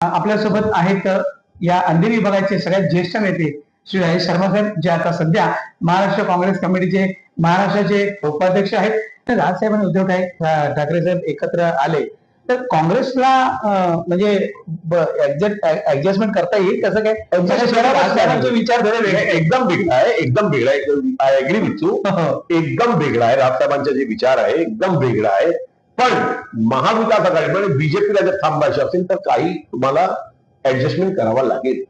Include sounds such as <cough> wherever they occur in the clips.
आपल्यासोबत आहेत या अंधेरी विभागाचे सगळ्यात ज्येष्ठ नेते श्री राजेश शर्मा साहेब जे आता सध्या महाराष्ट्र काँग्रेस कमिटीचे महाराष्ट्राचे उपाध्यक्ष आहेत. तर राजसाहेब आणि उद्धव ठाक- ठाकरे साहेब एकत्र आले. तर काँग्रेसला म्हणजे ऍडजस्टमेंट करता येईल कसं काय? विचार. एकदम वेगळा आहे एकदम वेगळा आहे. I agree with you. एकदम वेगळा आहे. राजसाहेबांचे जे विचार आहे एकदम वेगळा आहे. पण महाविकास आघाडी म्हणजे बीजेपीला जर थांबायचे असेल तर काही तुम्हाला ऍडजस्टमेंट करावा लागेल.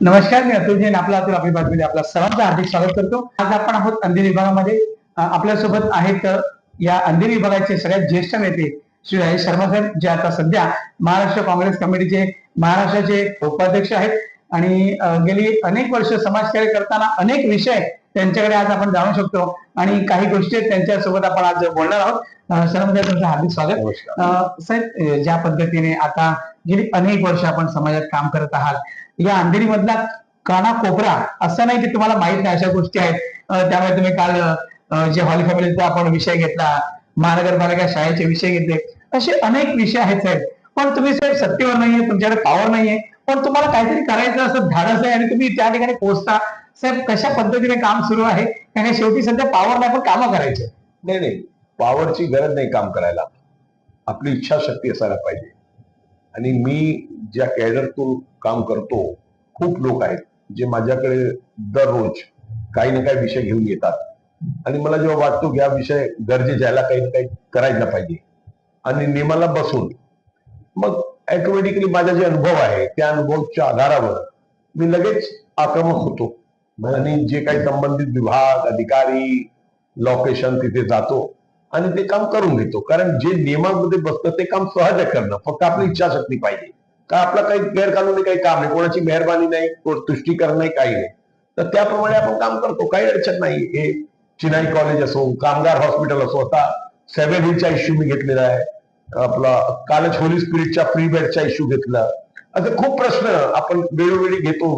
नमस्कार मी अतुल जैन आपला अतुल आपली बातमीमध्ये आपला सर्वांचं हार्दिक स्वागत करतो. आज आपण आहोत अंधेरी विभागामध्ये. आपल्यासोबत आहेत या अंधेरी विभागाचे सगळ्यात ज्येष्ठ नेते श्री राजेश शर्मा साहेब जे आता सध्या महाराष्ट्र काँग्रेस कमिटीचे महाराष्ट्राचे उपाध्यक्ष आहेत आणि गेली अनेक वर्ष समाजकार्य करताना अनेक विषय त्यांच्याकडे आज आपण जाणू शकतो आणि काही गोष्टी आहेत त्यांच्यासोबत आपण आज बोलणार आहोत. शर्मा साहेब तुमचं हार्दिक स्वागत. साहेब ज्या पद्धतीने आता गेली अनेक वर्ष आपण समाजात काम करत आहात या अंधेरी मधला काना कोपरा असं नाही की तुम्हाला माहीत नाही अशा गोष्टी आहेत. त्यामुळे तुम्ही काल जे हॉली फॅमिलीचा आपण विषय घेतला महानगरपालिका शाळेचे विषय घेतले असे अनेक विषय आहेत साहेब. पण तुम्ही साहेब सत्तेवर नाहीये तुमच्याकडे पॉवर नाहीये. पण तुम्हाला काहीतरी करायचं असं धाडस आहे आणि तुम्ही त्या ठिकाणी पोहोचता. साहेब कशा पद्धतीने काम सुरू आहे? कारण शेवटी सध्या पॉवर नाही पण कामं करायचे. नाही नाही. पॉवरची गरज नाही काम करायला. आपली इच्छाशक्ती असायला पाहिजे. आणि मी ज्या कॅडरतून काम करतो खूप लोक आहेत जे माझ्याकडे दररोज काही ना काही विषय घेऊन येतात. आणि मला जेव्हा वाटतो की हा विषय गरजेचा याला काही ना काही करायला पाहिजे. आणि नियमाला बसून. मग ऑटोमॅटिकली माझा जे अनुभव आहे त्या अनुभवच्या आधारावर मी लगेच आक्रमक होतो. आणि जे काही संबंधित विभाग अधिकारी लोकेशन तिथे जातो आणि ते काम करून घेतो. कारण जे नियमामध्ये बसतं ते काम सहज करणं. फक्त आपली इच्छाशक्ती पाहिजे. का आपला काही गैरकानूनी काही काम नाही कोणाची मेहरबानी नाही कोण तुष्टीकरण नाही काही नाही. तर त्याप्रमाणे आपण काम करतो. काही अडचण नाही. हे चिनाई कॉलेज असो कामगार हॉस्पिटल असो आता सेव्हन हिलचा इश्यू मी घेतलेला आहे. आपला कालच होली स्पिरिटच्या फ्री बेडचा इश्यू घेतला. असे खूप प्रश्न आपण वेळोवेळी घेतो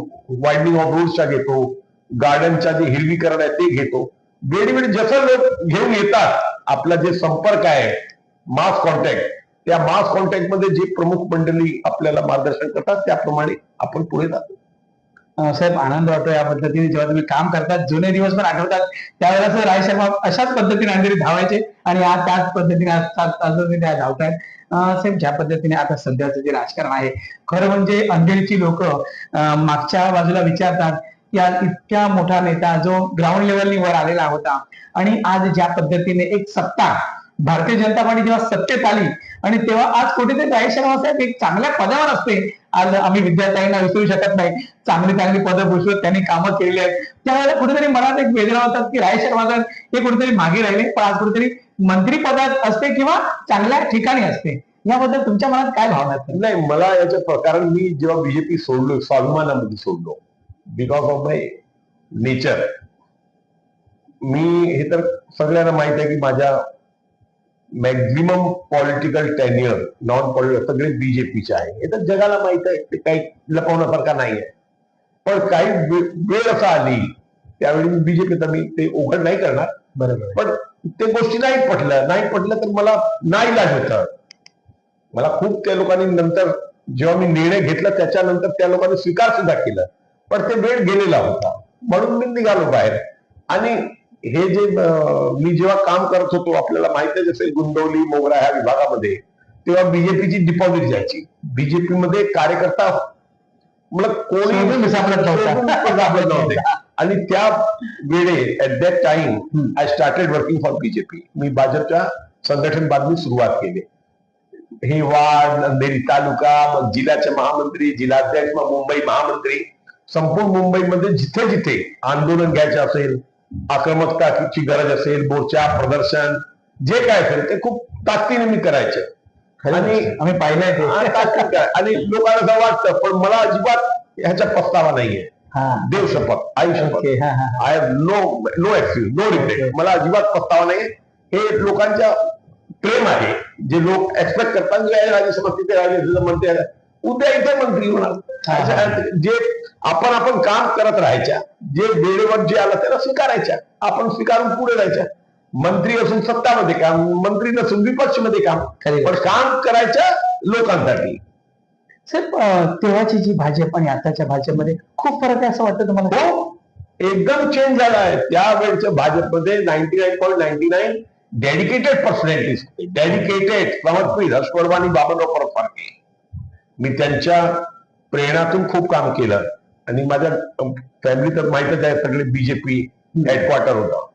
वाइंडिंग ऑफ रोडचा घेतो गार्डनच्या जे हिरवीकरण आहे ते घेतो. वेळोवेळी जसं लोक घेऊन येतात आपला जे संपर्क आहे मास कॉन्टॅक्ट त्या मास कॉन्टॅक्टमध्ये जे प्रमुख मंडळी आपल्याला मार्गदर्शन करतात त्याप्रमाणे आपण पुढे जातो. साहेब आनंद वाटतो या पद्धतीने. जेव्हा तुम्ही काम करतात जुने दिवस पण आठवतात. त्यावेळेस राय शर्मा अशाच पद्धतीने अंधेरी धावायचे आणि आज त्याच पद्धतीने आज त्या धावतायत. साहेब ज्या पद्धतीने आता सध्याचं जे राजकारण आहे खरं म्हणजे अंधेरीची लोक मागच्या बाजूला विचारतात या इतक्या मोठा नेता जो ग्राउंड लेवलनी वर आलेला होता आणि आज ज्या पद्धतीने एक सत्ता भारतीय जनता पार्टी जेव्हा सत्तेत आली आणि तेव्हा आज कुठेतरी राजेश शर्मा साहेब एक चांगल्या पदावर असते आज आम्ही विद्यार्थ्यांना विसरू शकत नाही. चांगली चांगली पदं भूषवत त्यांनी कामं केलेली आहेत. त्यावेळेला कुठेतरी मनात एक वेदना होतात की राय शर्मा हे कुठेतरी मागे राहिले पण आज कुठेतरी मंत्री पदात असते किंवा चांगल्या ठिकाणी असते. याबद्दल तुमच्या मनात काय भावना आहेत? नाही मला याच्या कारण मी जेव्हा बीजेपी सोडलो स्वाभिमानामध्ये सोडलो बिकॉज ऑफ माय नेचर मी हे तर सगळ्यांना माहीत आहे की माझ्या maximum political tenure non political सगळे बीजेपीचे आहे. हे तर जगाला माहीत आहे ते काही लपवण्यासारखा नाही आहे पण काही वेळ असा आली त्यावेळी मी बीजेपीचा मी ते उघड नाही करणार. बरोबर. पण ते गोष्टी नाही पटल्या नाही पटलं तर मला नाही लाज होतं. मला खूप त्या लोकांनी नंतर जेव्हा मी निर्णय घेतला त्याच्यानंतर त्या लोकांनी स्वीकार सुद्धा केला. पण ते वेळ गेलेला होता. म्हणून मी निघालो बाहेर. आणि हे जे मी जेव्हा काम करत होतो आपल्याला माहिती असेल गुंडवली मोगरा ह्या विभागामध्ये तेव्हा बीजेपीची डिपॉझिट जायची. बीजेपी मध्ये कार्यकर्ता मला कोणी सापडत नव्हता. <laughs> आणि त्या वेळे at that time I started working for BJP मी भाजपच्या संघटन बांधणी सुरुवात केली. हे वार्ड अंधेरी तालुका मग जिल्ह्याचे महामंत्री जिल्हाध्यक्ष मग मुंबई महामंत्री संपूर्ण मुंबईमध्ये जिथे जिथे आंदोलन घ्यायचं असेल आक्रमकताची गरज असेल मोर्चा प्रदर्शन जे काय असेल ते खूप ताकदीने मी करायचे. आणि आम्ही पाहिलंय हा. आणि लोकांना असं वाटतं पण मला अजिबात ह्याचा पस्तावा नाहीये. हा. देव शपथ आई शपथ. हा हा हा. I have no no excuse no regret मला अजिबात पस्तावा नाही हे लोकांच्या प्रेम आहे जे लोक एक्सपेक्ट करतात की राजे समजते ते राजे म्हणते. उद्या इथे मंत्री होणार. जे आपण आपण काम करत राहायच्या जे वेळेवर जे आलं त्याला स्वीकारायच्या. आपण स्वीकारून पुढे जायच्या. मंत्री असून सत्तामध्ये काम मंत्री नसून विपक्षमध्ये काम. खरी. पण काम करायच्या लोकांसाठी. अं, तेव्हाची जी भाजप आणि आताच्या भाजपमध्ये खूप फरक आहे असं वाटतं तुम्हाला? हो. एकदम चेंज झाला आहे. त्यावेळच्या भाजपमध्ये ninety nine point ninety nine dedicated personalities dedicated समर्पित हर्षवर्धन आणि बाबांराव परत मी त्यांच्या प्रेरणातून खूप काम केलं. आणि माझ्या फॅमिली तर माहितच आहे सगळे बीजेपी हेडक्वार्टर होतं.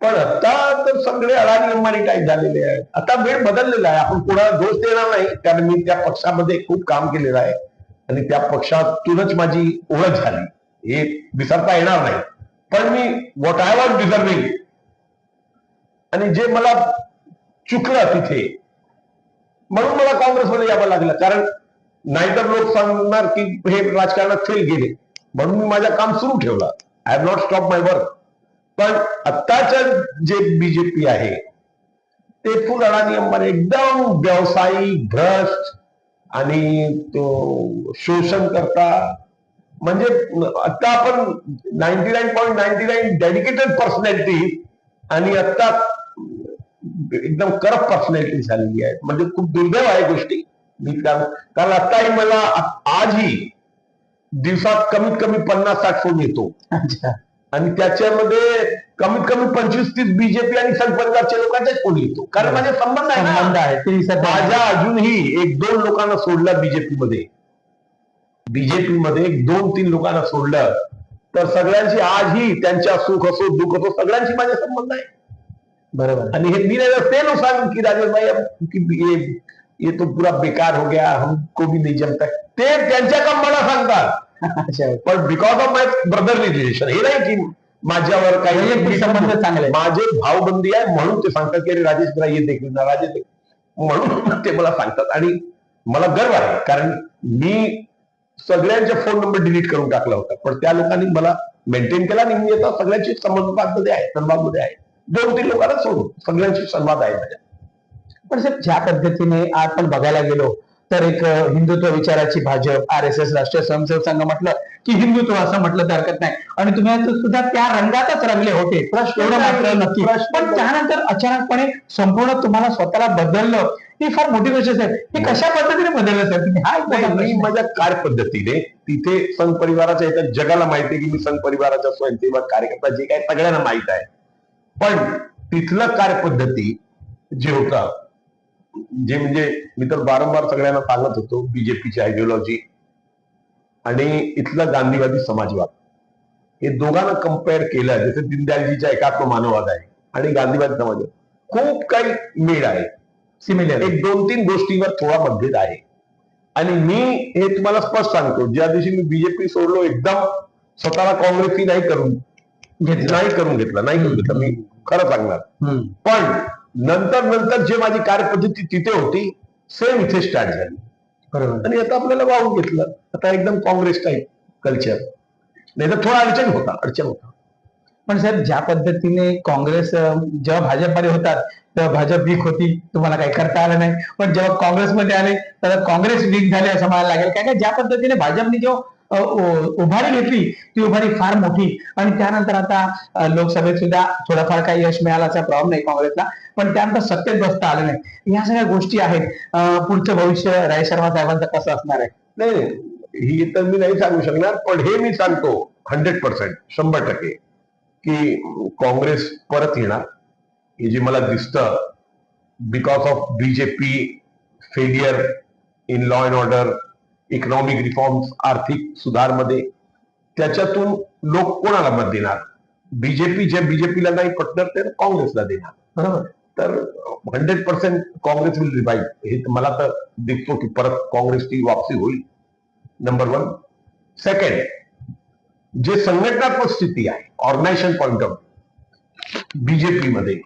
पण आता तर सगळे अडाणी अंबानी टाईप झालेले आहेत. आता वेळ बदललेला आहे. आपण कोणाला दोष देणार नाही. कारण मी त्या पक्षामध्ये खूप काम केलेलं आहे. आणि त्या पक्षातूनच माझी ओळख झाली. हे विसरता येणार नाही. पण मी वॉट आय वॉज डिझर्विंग आणि जे मला चुकलं तिथे म्हणून मला काँग्रेसमध्ये यावं लागलं. कारण नाहीतर लोक सांगणार की हे राजकारणात फेल गेले. म्हणून मी माझं काम सुरू ठेवलं. I have not stop my work पण आत्ताच्या जे बीजेपी आहे ते फुल अडाणी अंबानी एकदम व्यावसायिक भ्रष्ट आणि तो शोषण करता. म्हणजे आता आपण ninety nine point ninety nine dedicated personality आणि आता एकदम करप्ट पर्सनॅलिटी झालेली आहे. म्हणजे खूप दुर्दैव आहे गोष्टी. मी कारण आताही मला आजही दिवसात कमीत कमी पन्नास साठ फोन येतो. आणि त्याच्यामध्ये कमीत कमी पंचवीस तीस बीजेपी आणि संघ परिवारच्या लोकांचाच फोन येतो. कारण माझे संबंध आहे संबंध आहे. माझ्या अजूनही एक दोन लोकांना सोडलं बीजेपी मध्ये. बीजेपी मध्ये एक दोन तीन लोकांना सोडलं. तर सगळ्यांची आजही त्यांच्या सुख असो दुःख असो सगळ्यांशी माझे संबंध आहे. बरोबर. आणि हे मी नाही ते सांग कि राजेश भाई अब कि ये ये तो पूरा बेकार हो गया हमको भी नहीं जमता. है. ते त्यांच्या काम मला सांगतात पण because of my brother relation हे नाही की माझ्यावर काही संबंध चांगले. माझे भावबंदी आहे म्हणून ते सांगतात की अरे राजेश जरा ये देख ना राजेश म्हणून <laughs> ते मला सांगतात. आणि मला गर्व आहे कारण मी सगळ्यांचे फोन नंबर डिलीट करून टाकला होता. पण त्या लोकांनी मला मेंटेन केला आणि मी आता सगळ्यांशी संबंधामध्ये आहे संवादमध्ये आहे. दोन तीन लोकांना सोडून सगळ्यांशी संवाद आहे माझ्या पण साहेब ज्या पद्धतीने आपण बघायला गेलो तर एक हिंदुत्व विचाराची भाजप आर एस एस राष्ट्रीय स्वयंसेवक संघ म्हटलं की हिंदुत्व असं म्हटलं तर हरकत नाही. आणि तुम्ही सुद्धा त्या रंगातच रंगले होते. प्रश्न एवढं मात्र नक्की. पण. त्यानंतर अचानकपणे संपूर्ण तुम्हाला स्वतःला बदललं ही फार मोठी गोष्ट आहे साहेब. हे कशा पद्धतीने बदललं साहेब? तुम्ही हा मी. माझ्या कार्यपद्धतीने तिथे संघ परिवाराच्या जगाला माहिती आहे की मी संघ परिवाराचा स्वयंसेवक कार्यकर्ता जे काय सगळ्यांना माहीत आहे. पण तिथलं कार्यपद्धती जे होता जे म्हणजे मी तर वारंवार सगळ्यांना सांगत होतो बीजेपीची आयडिओलॉजी आणि इथलं गांधीवादी समाजवाद. हे दोघांना कंपेअर केलं जसं दीनदयालजीचा एकात्म मानववाद आहे आणि गांधीवादी समाजवाद खूप काही मेळ आहे. सिमिलर एक दोन तीन गोष्टीवर थोडा मतभेद आहे. आणि मी हे तुम्हाला स्पष्ट सांगतो ज्या दिवशी मी बीजेपी सोडलो एकदम स्वतःला काँग्रेसची नाही करून नाही करून घेतलं नाही करून घेतलं मी खरं सांगणार. पण नंतर नंतर जे माझी कार्यपद्धती तिथे होती सेम इथे स्टार्ट झाली. बरोबर. आणि आता आपल्याला वाहून घेतलं. आता एकदम काँग्रेस टाईप कल्चर नाही तर थोडा अडचण होता अडचण होता. पण साहेब ज्या पद्धतीने काँग्रेस जेव्हा भाजपमध्ये होतात तेव्हा भाजप वीक होती तुम्हाला काही करता आलं नाही. पण जेव्हा काँग्रेसमध्ये आले तर काँग्रेस वीक झाले असं म्हणायला लागेल. काय काय ज्या पद्धतीने भाजपने जेव्हा उभारी घेतली ती उभारी फार मोठी. आणि त्यानंतर आता लोकसभेत सुद्धा थोडंफार काही यश मिळाल्याचा असा प्रॉब्लेम नाही काँग्रेसला. पण त्यानंतर सत्तेत बसता आलं नाही. या सगळ्या गोष्टी आहेत. पुढचं भविष्य राय शर्मा साहेबांचं कसं असणार आहे? नाही नाही. ही तर मी नाही सांगू शकणार पण हे मी सांगतो हंड्रेड पर्सेंट शंभर टक्के की काँग्रेस परत येणार. हे जे मला दिसतं because of BJP failure in law and order economic reforms आर्थिक सुधारमध्ये. त्याच्यातून लोक कोणाला मत देणार? बीजेपी जे बीजेपीला नाही पटणार ते काँग्रेसला देणार. तर hundred percent Congress will revive हे मला तर दिसतो की परत काँग्रेसची वापसी होईल. नंबर वन सेकंड जे संघटनात्मक स्थिती आहे ऑर्गनायझेशन पॉइंट ऑफ बीजेपी मध्ये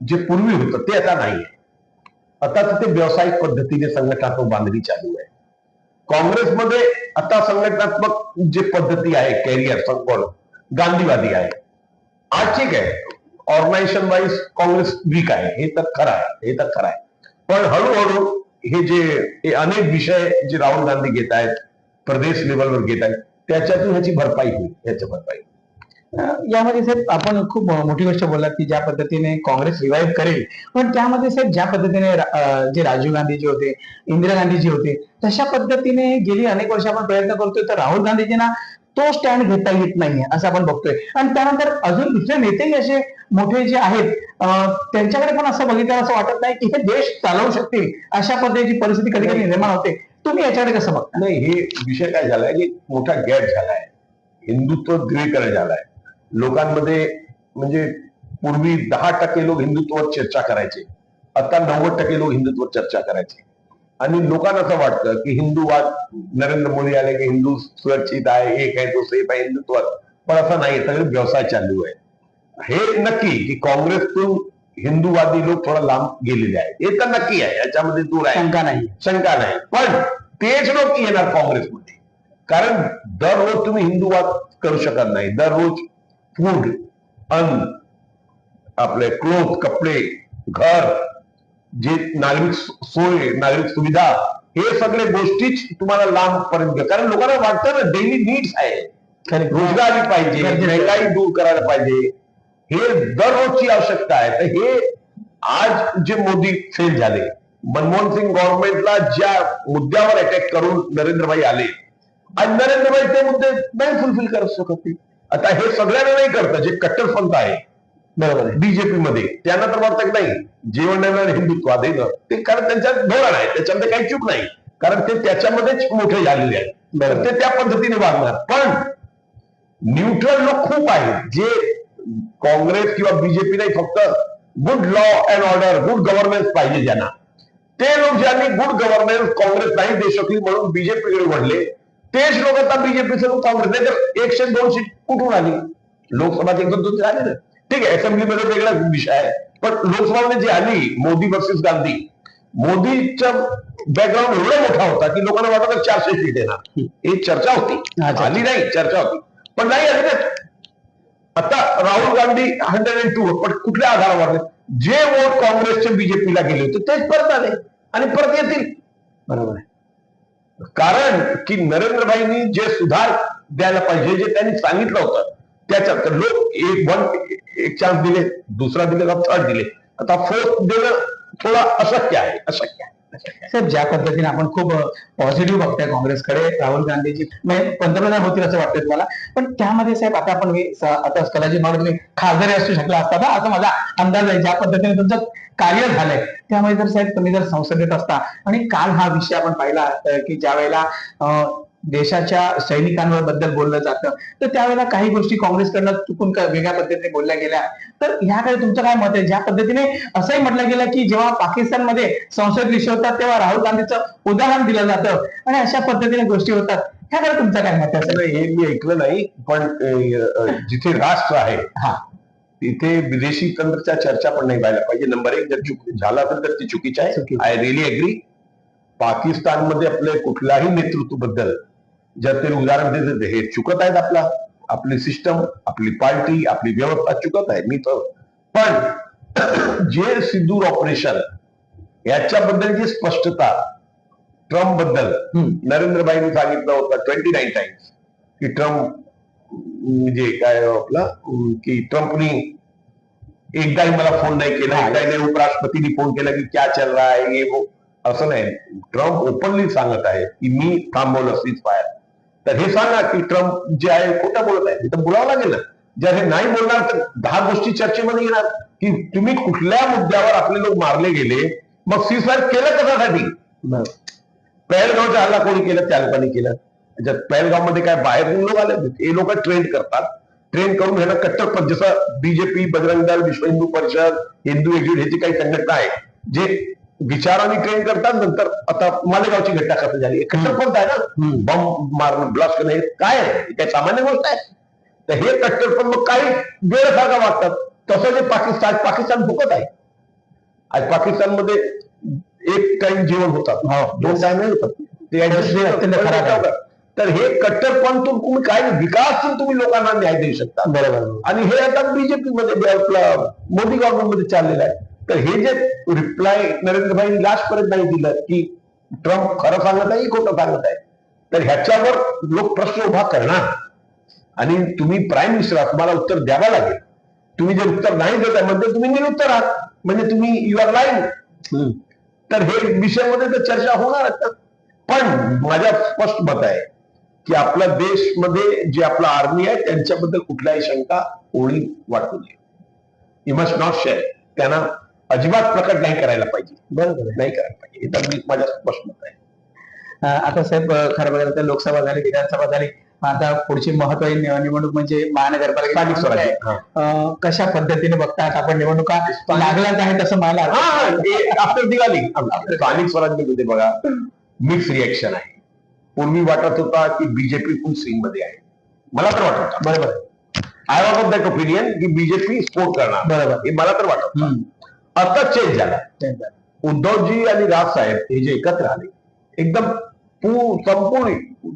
जे पूर्वी होतं ते आता नाही आहे आता तिथे व्यावसायिक पद्धतीने संघटनात्मक बांधणी चालू आहे. काँग्रेसमध्ये आता संघटनात्मक जे पद्धती आहे कॅरियर संपूर्ण गांधीवादी आहे. आज ठीक आहे. ऑर्गनायझेशन वाईज काँग्रेस वीक आहे. हे तर खरं आहे. हे तर खरं आहे. पण हळूहळू हे जे अनेक विषय जे राहुल गांधी घेत आहेत प्रदेश लेवलवर घेत आहेत त्याच्यातून ह्याची भरपाई होईल. ह्याची भरपाई यामध्ये साहेब आपण खूप मोठी गोष्ट बोललात की ज्या पद्धतीने काँग्रेस रिवाईव्ह करेल पण त्यामध्ये साहेब ज्या पद्धतीने जे राजीव गांधीजी होते इंदिरा गांधीजी होते तशा पद्धतीने गेली अनेक वर्ष आपण प्रयत्न करतोय तर राहुल गांधीजींना तो स्टँड घेता येत नाहीये असं आपण बघतोय. आणि त्यानंतर अजून दुसरे नेतेही असे मोठे जे आहेत त्यांच्याकडे पण असं बघितलं असं वाटत नाही की हे देश चालवू शकतील अशा पद्धतीची परिस्थिती कधी कधी निर्माण होते. तुम्ही याच्याकडे कसं बघता? नाही हे विषय काय झालाय? की मोठा गॅप झालाय. हिंदुत्व ध्रुवीकरण झालाय. लोकांमध्ये म्हणजे पूर्वी दहा टक्के लोक हिंदुत्वावर चर्चा करायचे. आता नव्वद टक्के लोक हिंदुत्वावर चर्चा करायचे. आणि लोकांना असं वाटतं की हिंदूवाद नरेंद्र मोदी आले की हिंदू सुरक्षित आहे एक आहे तो सेफ आहे हिंदुत्वात. पण असं नाही सगळे व्यवसाय चालू आहे. हे नक्की की काँग्रेसतून हिंदूवादी लोक थोडा लांब गेलेले आहेत. हे तर नक्की आहे याच्यामध्ये दूर आहे. शंका नाही. शंका नाही. पण तेच लोक येणार काँग्रेसमध्ये. कारण दररोज तुम्ही हिंदूवाद करू शकत नाही. दररोज फूड अन्न आपले क्लोथ कपडे घर जे नागरिक सोय नागरिक सुविधा हे सगळे गोष्टीच तुम्हाला लांब पर्यंत. कारण लोकांना वाटतं ना डेली नीड्स आहे रोजगारी पाहिजे. महंगाई दूर करायला पाहिजे हे दररोजची आवश्यकता आहे तर हे आज जे मोदी फेल झाले मनमोहन सिंग गव्हर्नमेंटला ज्या मुद्द्यावर अटॅक करून नरेंद्रभाई आले आज नरेंद्रभाई ते मुद्दे नाही फुलफिल करू शकत. आता हे सगळ्यांना नाही करतं जे कट्टरपंथ आहे. बरोबर आहे. बीजेपी मध्ये. त्यांना तर वाटतं की नाही जेवण देणार हिंदुत्वाद आहे ना. ते कारण त्यांच्या धोरण आहे. त्याच्यामध्ये काही चूक नाही. कारण ते त्याच्यामध्येच मोठे झालेले आहेत. ते त्या पद्धतीने वागणार. पण न्यूट्रल लोक खूप आहेत. जे काँग्रेस किंवा बीजेपी नाही फक्त good law and order good governance पाहिजे ज्यांना. ते लोक ज्यांनी गुड गव्हर्नन्स काँग्रेस नाही देऊ शकली म्हणून बीजेपीकडे वळले तेच लोक आता बीजेपी सोडून काँग्रेस नाही. तर एकशे दोन सीट कुठून आली? लोकसभा एक दोन आली ना ठीक आहे असेंब्लीमध्ये वेगळा विषय आहे. पण लोकसभामध्ये जी आली मोदी वर्सेस गांधी. मोदीचा बॅकग्राऊंड एवढा मोठा होता की लोकांना वाटत चारशे सीट येणार ही चर्चा होती. आली नाही चर्चा होती. पण नाही आली ना. आता Rahul Gandhi hundred and two पण कुठल्या आधारावर? जे वोट काँग्रेसचे बीजेपीला गेले होते तेच परत आले. आणि परत येतील. बरोबर आहे. कारण की नरेंद्रभाईंनी जे सुधार द्यायला पाहिजे जे त्यांनी सांगितलं होतं त्याच्यात तर लोक एक वन एक चान्स दिले दुसरा दिले का थर्ड दिले आता फोर्थ देणं थोडं अशक्य आहे अशक्य आहे अशक्य आहे. साहेब ज्या पद्धतीने आपण खूप पॉझिटिव्ह बघताय काँग्रेसकडे राहुल गांधीजी म्हणजे पंतप्रधान होतील असं वाटतंय तुम्हाला. पण त्यामध्ये साहेब आता आपण मी आता कदाचित मला तुम्ही खासदारी असू शकला असता ना असं माझा अंदाज आहे ज्या पद्धतीने तुमचं कार्य झालंय त्यामुळे जर साहेब तुम्ही जर संसदेत असता आणि काल हा विषय आपण पाहिला की ज्या वेळेला देशाच्या सैनिकांवर बद्दल बोललं जातं. तर त्यावेळेला काही गोष्टी काँग्रेसकडनं चुकून वेगळ्या पद्धतीने बोलल्या गेल्या. तर ह्याकडे तुमचं काय मत आहे? ज्या पद्धतीने असंही म्हटलं गेलं की जेव्हा पाकिस्तानमध्ये संसद विषय होतात तेव्हा राहुल गांधीचं उदाहरण दिलं जातं आणि अशा पद्धतीने गोष्टी होतात. ह्याकडे तुमचं काय मत आहे? हे मी ऐकलं नाही पण जिथे राष्ट्र आहे हा. तिथे विदेशी तंत्रच्या चर्चा पण नाही व्हायला पाहिजे. नंबर एक जर चुक झाला असेल तर ती चुकीची आहे. आय रिअली अग्री पाकिस्तानमध्ये आपले कुठल्याही नेतृत्वबद्दल जर ते उदाहरण देते हे चुकत आहेत आपला आपली सिस्टम आपली पार्टी आपली व्यवस्था चुकत आहे मी तर पण <clears throat> जे सिद्धूर ऑपरेशन याच्याबद्दल जी स्पष्टता ट्रम्पबद्दल हम्म. नरेंद्रभाईंनी सांगितलं होतं ट्वेंटी नाईन टाइम्स की ट्रम्प म्हणजे काय आपला की ट्रम्पनी एकदाही मला फोन नाही केला. एकदाही नाही उपराष्ट्रपतींनी फोन केला की क्या चल रहा है ये वो असं नाही ट्रम्प ओपनली सांगत आहे की मी थांबवलं सीज फायर तर हे सांगा की ट्रम्प जे आहे खोटं बोलत आहे. तर बोलावं लागेल. ना जर हे नाही बोलणार तर दहा गोष्टी चर्चेमध्ये येणार. की तुम्ही कुठल्या मुद्द्यावर आपले लोक मारले गेले मग सीज फायर केलं कशासाठी? पहलगावचा हल्ला कोणी केलं? त्या लोकांनी केलं. त्याच्यात पहलगावमध्ये काय बाहेरून लोक आले. हे लोक ट्रेन करतात. ट्रेन करून ह्याला कट्टर जसं बीजेपी बजरंग दल विश्व हिंदू परिषद हिंदू एकजूट ह्याची काही संघटना आहे जे विचाराने ट्रेन करतात नंतर आता मालेगावची घटना कसं झाली? कट्टरपंथ आहे ना. बॉम्ब मारणं ब्लास्ट करणं हे काय आहे? हे काय सामान्य गोष्ट आहे? तर हे कट्टरपंथ मग काही गैरसारखा वागतात. तसं जे पाकिस्तान पाकिस्तान फुकत आहे. आज पाकिस्तानमध्ये एक टाइम जेवण होतात. दोन टाइम नाही होतात. करतात. तर हे कट्टरपंथून तुम्ही काय विकास तुम्ही लोकांना न्याय देऊ शकता. बरोबर आणि हे आता बीजेपी मध्ये मोदी गव्हर्नमेंटमध्ये चाललेलं आहे. तर हे जे रिप्लाय नरेंद्रभाई लास्ट पर्यंत नाही दिलं की ट्रम्प खरं सांगत आहे की खोटं सांगत आहे तर ह्याच्यावर लोक प्रश्न उभा करणार. आणि तुम्ही प्राईम मिनिस्टर आहात तुम्हाला उत्तर द्यावं लागेल. तुम्ही जर उत्तर नाही देत आहे म्हणजे तुम्ही निरुत्तर आहात. म्हणजे तुम्ही यू आर लाईन तर हे विषयामध्ये तर चर्चा होणार पण माझ्या स्पष्ट मत आहे की आपल्या देशमध्ये जे आपला आर्मी आहे त्यांच्याबद्दल कुठल्याही शंका कोणी वाटू नये. यू मस्ट नॉट शेअर त्यांना अजिबात प्रकट नाही करायला पाहिजे. बरोबर आहे. नाही करायला पाहिजे. हे तर मी माझ्या स्पष्ट मत आहे आता साहेब खरं बघायला तर लोकसभा झाली विधानसभा झाली. आता पुढची महत्वाची निव- निवडणूक म्हणजे महानगरपालिका स्थानिक स्वराज्य कशा पद्धतीने बघतात आपण निवडणुका? लागल्याच आहेत असं मला आफ्टर दिवाळी स्थानिक स्वराज्यामध्ये बघा. मिक्स रिएक्शन आहे. पूर्वी वाटत होता की बीजेपी फुल स्विंगमध्ये आहे. मला तर वाटत बरोबर. I was of that opinion की बीजेपी स्पोर्ट करणार. बरोबर. हे मला तर वाटत. आता चेंज झाला. उद्धवजी आणि राज साहेब हे जे एकत्र आले एकदम संपूर्ण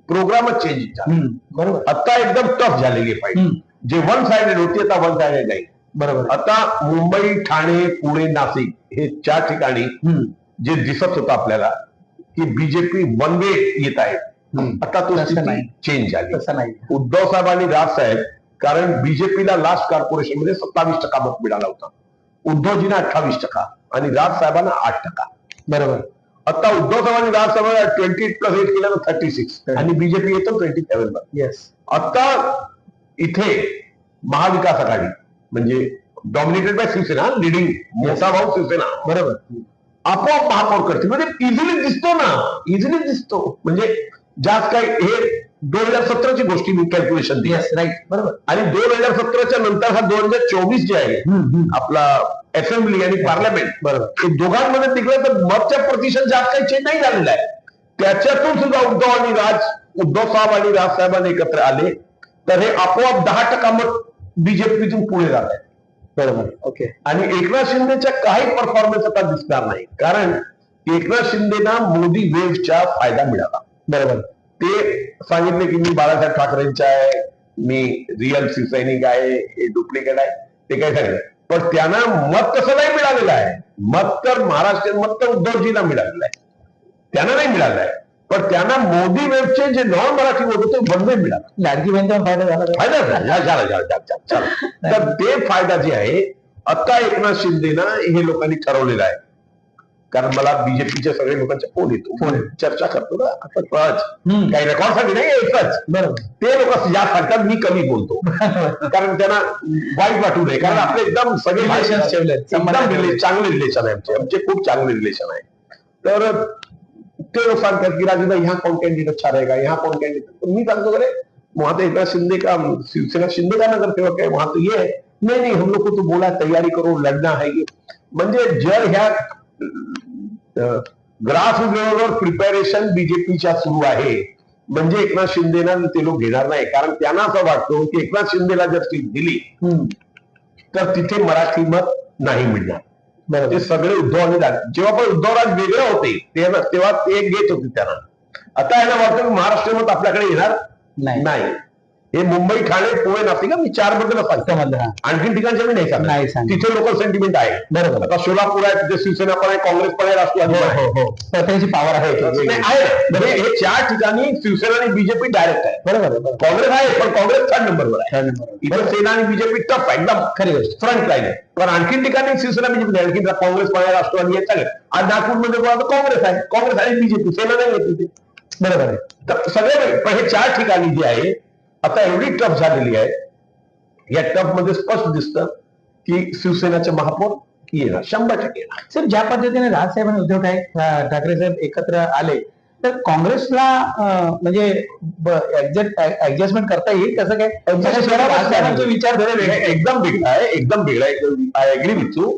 प्रोग्रामच चेंज झाला. बरोबर आता एकदम टफ झालेली हम्म. जे वन साइडेड होती आता वन साइडेड नाही बरोबर आता मुंबई ठाणे पुणे नाशिक हे चार ठिकाणी. जे दिसत होतं आपल्याला की बीजेपी वन वे येत आहे. आता तो. चेंज झाली तसं नाही उद्धव साहेब आणि राज साहेब कारण बीजेपीला लास्ट कॉर्पोरेशनमध्ये सत्तावीस टक्का मत मिळाला होता उद्धवजींना अठ्ठावीस टक्का आणि राज साहेबांना आठ टक्का. बरोबर? आता उद्धव साहेब आणि राज साहेब ट्वेंटी प्लस एट केलं तर थर्टी सिक्स आणि बीजेपी येतो ट्वेंटी सेव्हन वर. येस आता इथे महाविकास आघाडी म्हणजे डॉमिनेटेड बाय शिवसेना लिडिंग मोठा भाऊ शिवसेना. बरोबर. आपोआप महापौर करते म्हणजे इझिली दिसतो ना. इझिली दिसतो. म्हणजे जास्त काही हे दोन हजार सतराची गोष्टी मी कॅल्क्युलेशन दिली. राईट बरोबर. आणि दोन हजार सतराच्या नंतर हा दोन हजार चोवीस जे आहे. आपला असेंब्ली आणि पार्लमेंट बरोबर. हे दोघांमध्ये तिकडे तर मतच्या प्रतिशत जास्त काही चेंज नाही झालेला आहे. त्याच्यातून सुद्धा उद्धव आणि राज उद्धव साहेब आणि राज साहेबांनी एकत्र आले. तर हे आपोआप दहा टक्का मत बीजेपीतून पुढे जात आहे. बरोबर ओके आणि एकनाथ शिंदेच्या काही परफॉर्मन्स आता दिसणार नाही. कारण एकनाथ शिंदेना मोदी वेव्हचा फायदा मिळाला. बरोबर. ते सांगितले की मी बाळासाहेब ठाकरेंचा आहे मी रिअल शिवसैनिक आहे हे डुप्लिकेट आहे ते काय सांगितलं पण त्यांना मत तसं नाही मिळालेलं आहे. मत तर महाराष्ट्रीयन मत तर उद्धवजींना मिळालेलं आहे. त्यांना नाही मिळालं आहे. पण त्यांना मोदी वेबचे जे नॉन मराठी होते ते बनवे मिळाला. लाडकी बहिणीचा फायदा झाला? फायदा झाला झाला, झाला, झाला, झाला, झाला. तर ते फायदा जे आहे आता एकनाथ शिंदेना हे लोकांनी ठरवलेलं आहे. कारण मला बीजेपीच्या सगळ्या लोकांचा फोन येतो. फोन चर्चा करतो ना आता हम्म. काही रेकॉर्डसाठी नाही एकच. बरोबर. ते लोक या सांगतात मी कमी बोलतो. <laughs> कारण त्यांना वाईट वाटू नये. कारण आपले एकदम सगळे Relations ठेवलेत, संबंध एकदम ठेवलेत. रिले- चांगले रिलेशन आहे आमचे आमचे खूप चांगले रिलेशन आहे तर ते लोक सांगतात की राजूभाई यहाँ कौन कैंडिडेट अच्छा रहेगा यहाँ कौन कैंडिडेट मी सांगतो अरे वहां तो एकनाथ शिंदे का शिवसेना शिंदे का नगर सेवक है वहां तो ये है. नहीं नहीं हम लोग को तो बोला तैयारी करो लढना है ये. म्हणजे जर ह्या ग्रास लेवलवर प्रिपॅरेशन बीजेपीच्या सुरू आहे. म्हणजे एकनाथ शिंदेना ते लोक घेणार नाही. कारण त्यांना असं वाटतं की एकनाथ शिंदेला जर सीट दिली. तर तिथे मराठी मत नाही मिळणार. ते सगळे उद्धव आणि जेव्हा पण उद्धवराज वेगळे होते तेव्हा तेव्हा ते घेत होते त्यांना. आता यांना वाटतं की महाराष्ट्र मत आपल्याकडे येणार नाही. नाही. हे मुंबई ठाणे पुणे नाशिक हं, मी चार बद्दल समजलं हा. आणखी ठिकाणचे मी नाही सांगत नाही सांगत. तिथे लोकल सेंटिमेंट आहे. बरोबर. आता सोलापूर आहे तिथे शिवसेना पण आहे काँग्रेस पण आहे राष्ट्रवादी पण आहे. हो हो. पॉवर आहे. नाही, आहे. ना. म्हणजे हे चार ठिकाणी शिवसेना आणि बीजेपी डायरेक्ट आहे बरोबर आहे. बरोबर काँग्रेस आहे पण काँग्रेस थर्ड नंबरवर आहे. इथं सेना आणि बीजेपी टफ आहे एकदम खरी गोष्ट. फ्रंट लाईन आहे. पण आणखी ठिकाणी शिवसेना बीजेपी आणखी काँग्रेस पण आहे राष्ट्रवादी आहे सगळे आज नागपूरमध्ये काँग्रेस आहे. काँग्रेस आणि बीजेपी सेना नाही आहे तिथे. बरोबर आहे. तर सगळे पण हे चार ठिकाणी जे आहे आता एवढी टफ झालेली आहे. या टफमध्ये स्पष्ट दिसतं की शिवसेनाचे महापौर येणार. शंभर टक्के येणार. सर ज्या पद्धतीने राजसाहेब आणि उद्धव ठाकरे साहेब एकत्र आले तर काँग्रेसला म्हणजे ऍडजस्टमेंट करता येईल? कसं काय? राजसाहेबांचे विचार एकदम वेगळा आहे एकदम वेगळा आहे. I agree with you.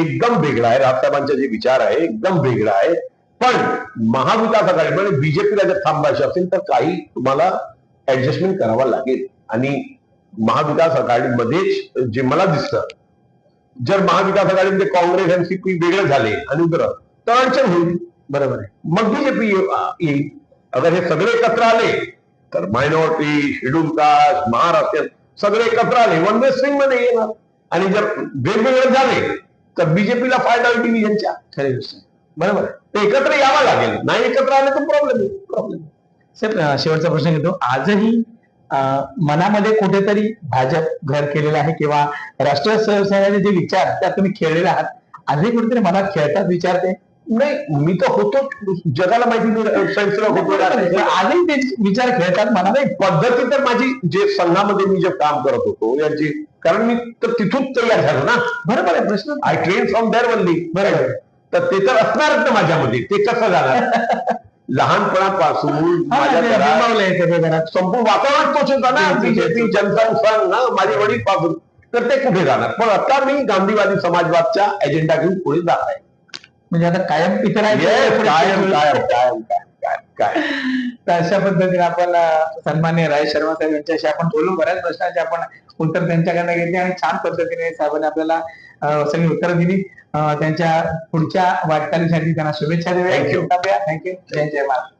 एकदम वेगळा आहे. राजसाहेबांचे जे विचार आहे एकदम वेगळा आहे. पण महाविकास आघाडीमध्ये बीजेपीला जर थांबायचे असेल तर काही तुम्हाला ऍडजस्टमेंट करावं लागेल. आणि महाविकास आघाडीमध्येच जे मला दिसतं जर महाविकास आघाडीमध्ये काँग्रेस एनसीपी वेगळे झाले आणि उग्र तर अडचण होईल. बरोबर आहे. मग बीजेपी येईल. अगर हे सगळे एकत्र आले तर मायनॉरिटी शेड्यूल कास्ट महाराष्ट्र सगळे एकत्र आले वन वे स्विंगमध्ये येणार. आणि जर वेगवेगळे झाले तर बीजेपीला फायदा होईल डिव्हिजनच्या खरी आहे. बरोबर आहे. ते एकत्र यावं लागेल. नाही एकत्र आले तर प्रॉब्लेम प्रॉब्लेम साहेब अं, शेवटचा प्रश्न घेतो. आजही मनामध्ये कुठेतरी भाजप घर केलेलं आहे किंवा राष्ट्रीय स्वयंसेनाचे जे विचार त्यात तुम्ही खेळलेले आहात आजही कुठेतरी मनात खेळतात विचार ते नाही मी तर होतो जगाला माहिती स्वयंसेवक होतो आजही ते विचार खेळतात मनात? नाही पद्धती तर माझी जे संघामध्ये मी जे काम करत होतो याची कारण मी तर तिथून तयार झालो ना. बरोबर आहे प्रश्न. I train from there only बरोबर तर ते तर असणारच ना माझ्यामध्ये ते कसं जाणार? <laughs> लहानपणापासून माझ्या घरात संपूर्ण वातावरण तोच होता ना बीजेपी ना माझे वडील पासून तर ते कुठे जाणार? पण आता मी गांधीवादी समाजवादच्या एजेंडा घेऊन पुढे जात आहे. म्हणजे आता कायम इतर कायम कायम कायम कायम. काय? तर अशा पद्धतीने आपण सन्मान्य राय शर्मा साहेब यांच्याशी आपण बोलू. बऱ्याच प्रश्नांचे आपण उत्तर त्यांच्याकडनं घेतली आणि छान पद्धतीने साहेबांनी आपल्याला सगळी उत्तरं दिली. त्यांच्या पुढच्या वाटचालीसाठी त्यांना शुभेच्छा देऊया. You. थँक्यू जय जय महाराज